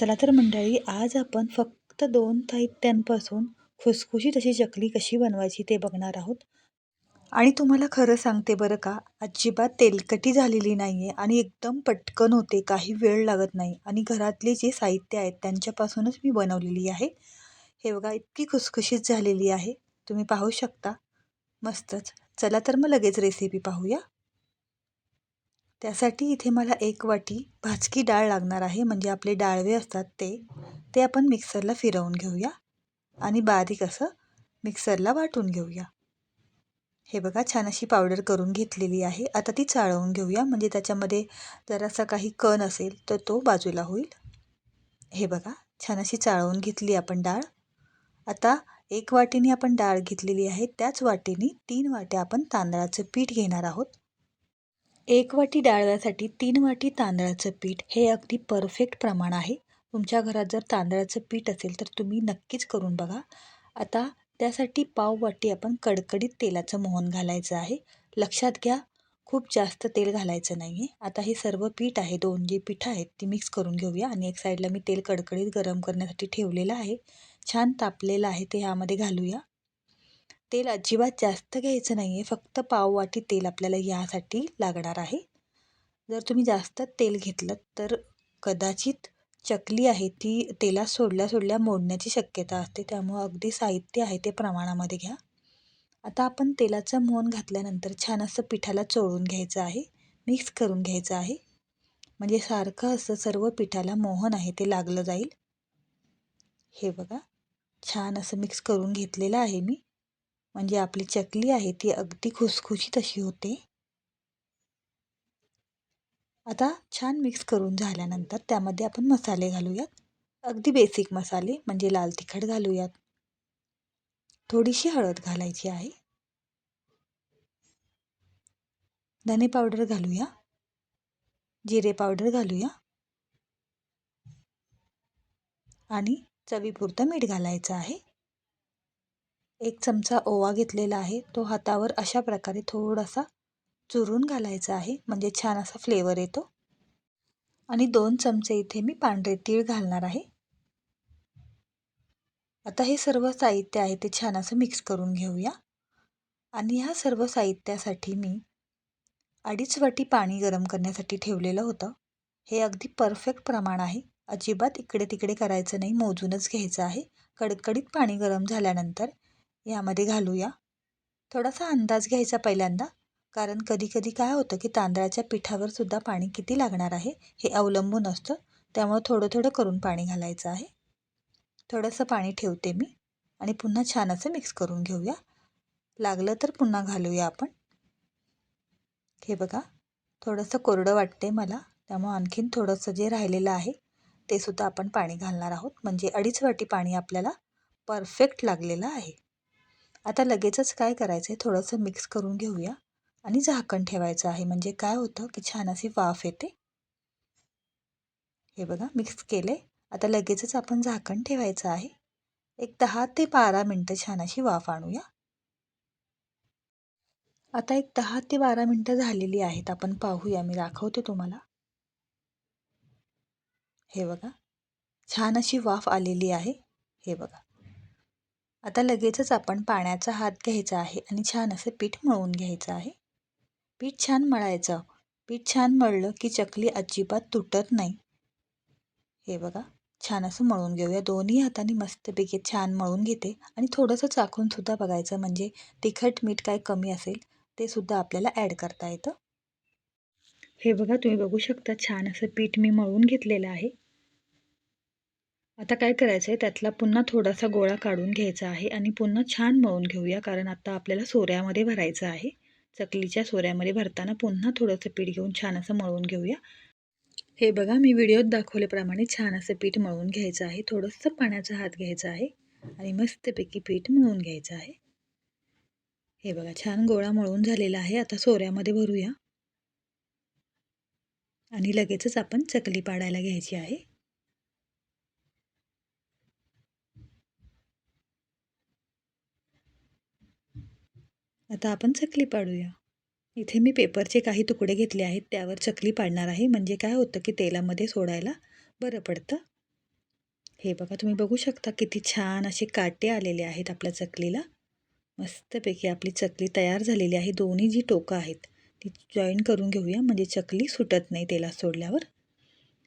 चला तर मंडळी आज आपण फक्त दोन साहित्यांपासून खुसखुशीत अशी चकली कशी बनवायची ते बघणार आहोत. आणि तुम्हाला खरं सांगते बरं का अजिबात तेलकटी झालेली नाही आहे आणि एकदम पटकन होते काही वेळ लागत नाही. आणि घरातले जे साहित्य आहेत त्यांच्यापासूनच मी बनवलेली आहे. हे बघा इतकी खुसखुशीत झालेली आहे. तुम्ही पाहू शकता. मस्तच. चला तर मग लगेच रेसिपी पाहूया. त्यासाठी इथे मला एक वाटी भाजकी डाळ लागणार आहे. म्हणजे आपले डाळवे असतात ते ते आपण मिक्सरला फिरवून घेऊया आणि बारीक असं मिक्सरला वाटून घेऊया. हे बघा छान अशी पावडर करून घेतलेली आहे. आता ती चाळवून घेऊया. म्हणजे त्याच्यामध्ये जरासा काही कण असेल तर तो बाजूला होईल. हे बघा छान अशी चाळवून घेतली आपण डाळ. आता एक वाटीने आपण डाळ घेतलेली आहे. त्याच वाटीने तीन वाट्या आपण तांदळाचं पीठ घेणार आहोत. एक वाटी डाळव्यासाठी तीन वाटी तांदळाचं पीठ हे अगदी परफेक्ट प्रमाण आहे. तुमच्या घरात जर तांदळाचं पीठ असेल तर तुम्ही नक्कीच करून बघा. आता त्यासाठी पाव वाटी आपण कडकडीत तेलाचं मोहन घालायचं आहे. लक्षात घ्या खूप जास्त तेल घालायचं नाही आहे आता हे सर्व पीठ आहे दोन जे पिठं आहेत ती मिक्स करून घेऊया आणि एक साईडला मी तेल कडकडीत गरम करण्यासाठी ठेवलेलं आहे. छान तापलेलं आहे ते ह्यामध्ये घालूया. तेल अजिबात जास्त घ्यायचं नाही आहे फक्त पाववाटी तेल आपल्याला यासाठी लागणार आहे. जर तुम्ही जास्त तेल घेतलं तर कदाचित चकली आहे ती तेलात सोडल्या सोडल्या मोडण्याची शक्यता असते. त्यामुळं अगदी साहित्य आहे ते प्रमाणामध्ये घ्या. आता आपण तेलाचं मोहन घातल्यानंतर छान असं पिठाला चोळून घ्यायचं आहे. मिक्स करून घ्यायचं आहे. म्हणजे सारखं असं सर्व पिठाला मोहन आहे ते लागलं जाईल. हे बघा. छान असं मिक्स करून घेतलेलं आहे मी. म्हणजे आपली चकली आहे ती अगदी खुसखुशीत अशी होते. आता छान मिक्स करून झाल्यानंतर त्यामध्ये आपण मसाले घालूयात. अगदी बेसिक मसाले म्हणजे लाल तिखट घालूयात. थोडीशी हळद घालायची आहे. धने पावडर घालूया. जिरे पावडर घालूया. आणि चवीपुरतं मीठ घालायचं आहे. एक चमचा ओवा घेतलेला आहे. तो हातावर अशा प्रकारे थोडासा चुरून घालायचा आहे. म्हणजे छान असा फ्लेवर येतो. आणि दोन चमचे इथे मी पांढरे तीळ घालणार आहे. आता हे सर्व साहित्य आहे ते छान असं मिक्स करून घेऊया. आणि ह्या सर्व साहित्यासाठी मी अडीच वाटी पाणी गरम करण्यासाठी ठेवलेलं होतं. हे अगदी परफेक्ट प्रमाण आहे. अजिबात इकडे तिकडे करायचं नाही. मोजूनच घ्यायचं आहे. कडकडीत पाणी गरम झाल्यानंतर यामध्ये घालूया. थोडासा अंदाज घ्यायचा पहिल्यांदा. कारण कधीकधी काय होतं की तांदळाच्या पिठावर सुद्धा पाणी किती लागणार आहे हे अवलंबून असतं. त्यामुळं थोडं थोडं करून पाणी घालायचं आहे. थोडंसं पाणी ठेवते मी. आणि पुन्हा छान असं मिक्स करून घेऊया. लागलं तर पुन्हा घालूया आपण. हे बघा. थोडंसं कोरडं वाटते मला. त्यामुळं आणखीन थोडंसं जे राहिलेलं आहे ते सुद्धा आपण पाणी घालणार आहोत. म्हणजे अडीच वाटी पाणी आपल्याला परफेक्ट लागलेलं आहे. आता लगेचच काय करायचं आहे थोडंसं मिक्स करून घेऊया आणि झाकण ठेवायचं आहे. म्हणजे काय होतं की छान अशी वाफ येते. हे बघा मिक्स केले. आता लगेचच आपण झाकण ठेवायचं आहे. एक दहा ते बारा मिनटं छान अशी वाफ आणूया. आता एक दहा ते बारा मिनटं झालेली आहेत. आपण पाहूया. मी दाखवते तुम्हाला. हे बघा. छान अशी वाफ आलेली आहे. हे बघा. आता लगेचच आपण पाण्याचा हात घ्यायचा आहे आणि छान असं पीठ मळून घ्यायचं आहे. पीठ छान मळायचं. पीठ छान मळलं की चकली अजिबात तुटत नाही. हे बघा छान असं मळून घेऊया. दोन्ही हाताने मस्तपैकी छान मळून घेते आणि थोडंसं चाखूनसुद्धा बघायचं म्हणजे तिखट मीठ काय कमी असेल ते सुद्धा आपल्याला ॲड करता येतं. हे बघा तुम्ही बघू शकता छान असं पीठ मी मळून घेतलेलं आहे. आता काय करायचं आहे त्यातला पुन्हा थोडासा गोळा काढून घ्यायचा आहे आणि पुन्हा छान मळून घेऊया कारण आता आपल्याला सोऱ्यामध्ये भरायचं आहे. चकलीच्या सोऱ्यामध्ये भरताना पुन्हा थोडंसं पीठ घेऊन छान असं मळून घेऊया. हे बघा मी व्हिडिओत दाखवल्याप्रमाणे छान असं पीठ मळून घ्यायचं आहे. थोडंसं पाण्याचा हात घ्यायचा आहे आणि मस्तपैकी पीठ मळून घ्यायचं आहे. हे बघा छान गोळा मळून झालेला आहे. आता सोऱ्यामध्ये भरूया. आणि लगेचच आपण चकली पाडायला घ्यायची आहे. आता आपण चकली पाडूया. इथे मी पेपरचे काही तुकडे घेतले आहेत त्यावर चकली पाडणार आहे. म्हणजे काय होतं की तेलामध्ये सोडायला बरं पडतं. हे बघा तुम्ही बघू शकता किती छान असे काटे आलेले आहेत आपल्या चकलीला. मस्तपैकी आपली चकली तयार झालेली आहे. दोन्ही जी टोकं आहेत ती जॉईन करून घेऊया. म्हणजे चकली सुटत नाही तेलात सोडल्यावर.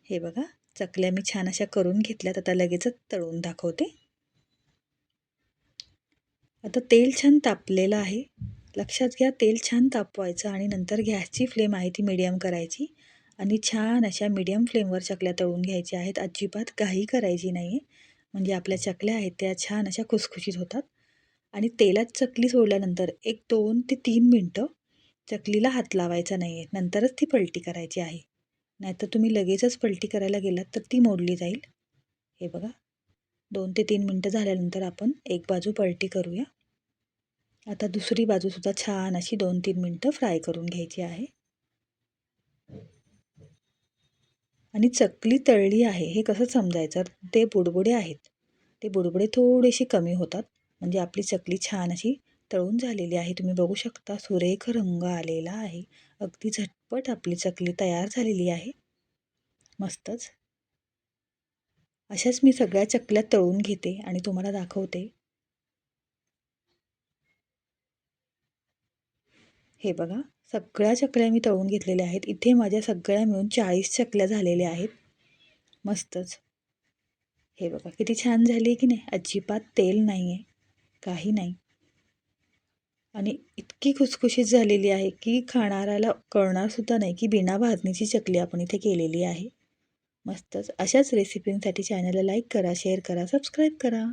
हे बघा चकल्या मी छान अशा करून घेतल्यात. आता लगेचच तळून दाखवते. आता तेल छान तापलेलं आहे. लक्षात घ्या तेल छान तापवायचं आणि नंतर गॅसची फ्लेम आहे ती मिडियम करायची. आणि छान अशा मीडियम फ्लेमवर चकल्या तळून घ्यायच्या आहेत. अजिबात काही करायची नाही आहे म्हणजे आपल्या चकल्या आहेत त्या छान अशा खुसखुशीत होतात. आणि तेलात चकली सोडल्यानंतर एक दोन ते तीन मिनटं चकलीला हात लावायचा नाही आहे नंतरच ती पलटी करायची आहे. नाहीतर तुम्ही लगेचच पलटी करायला गेलात तर ती मोडली जाईल. हे बघा. दोन ते तीन मिनटं झाल्यानंतर आपण एक बाजू पलटी करूया. आता दुसरी बाजूसुद्धा छान अशी दोन तीन मिनटं फ्राय करून घ्यायची आहे. आणि चकली तळली आहे. हे कसं समजायचं? ते बुडबुडे आहेत. ते बुडबुडे थोडेसे कमी होतात. म्हणजे आपली चकली छान अशी तळून झालेली आहे. तुम्ही बघू शकता सुरेख रंग आलेला आहे. अगदी झटपट आपली चकली तयार झालेली आहे. मस्तच. अशाच मी सगळ्या चकल्या तळून घेते आणि तुम्हाला दाखवते. हे बघा सगळ्या चकल्या मी तळून घेतलेल्या आहेत. इथे माझ्या सगळ्या मिळून चाळीस चकल्या झालेल्या आहेत. मस्तच. हे बघा किती छान झाली की नाही? अजिबात तेल नाही आहे काही नाही. आणि इतकी खुसखुशीत झालेली आहे की खाणाऱ्याला कळणारसुद्धा नाही की बिना भाजणीची चकली आपण इथे केलेली आहे. मस्तच. अशाच रेसिपींसाठी चॅनलला लाईक करा शेअर करा सबस्क्राईब करा.